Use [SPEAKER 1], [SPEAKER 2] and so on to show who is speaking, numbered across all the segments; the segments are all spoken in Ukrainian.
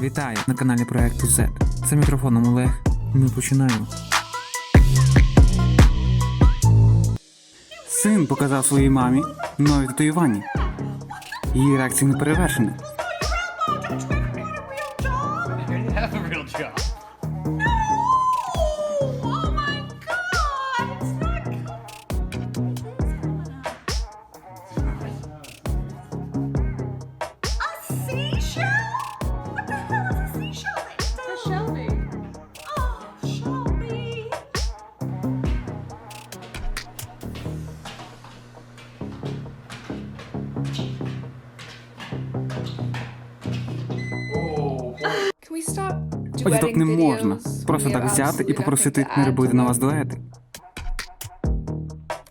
[SPEAKER 1] Вітаю на каналі проекту Z. За мікрофоном Олег. Ми починаємо. Син показав своїй мамі нові татуювання. Її реакція не перевершена. Ось так не можна. Просто так взяти і попросити не робити на вас дуети.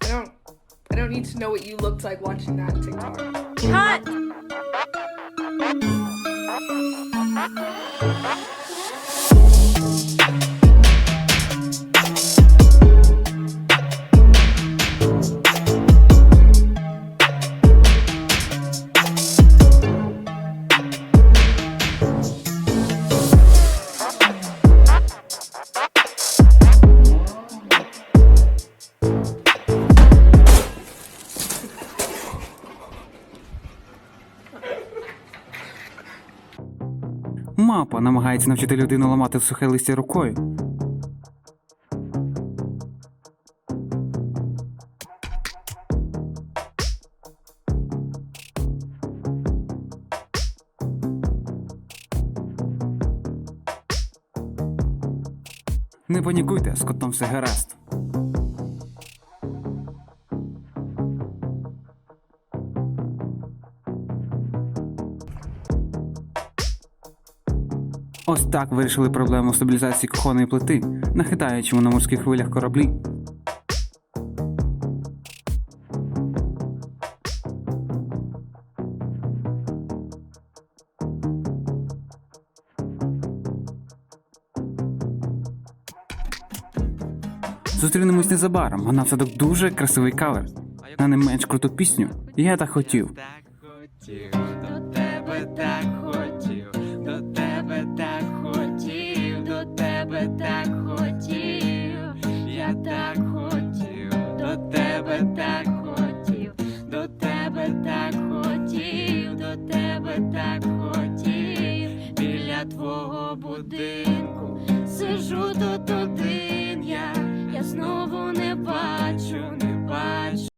[SPEAKER 2] I don't I don't need to know what you looked like watching that TikTok.
[SPEAKER 3] Cut!
[SPEAKER 1] Мапа намагається навчити людину ламати сухе листя рукою. Не панікуйте, з котом все гаразд. Ось так вирішили проблему стабілізації кухонної плити, нахитаючи на морських хвилях кораблі. Зустрінемось незабаром, а на все так дуже красивий кавер. На не менш круту пісню. Я так хотів.
[SPEAKER 4] Тебе так хотів, до тебе так хотів, до тебе так хотів, біля твого будинку сижу до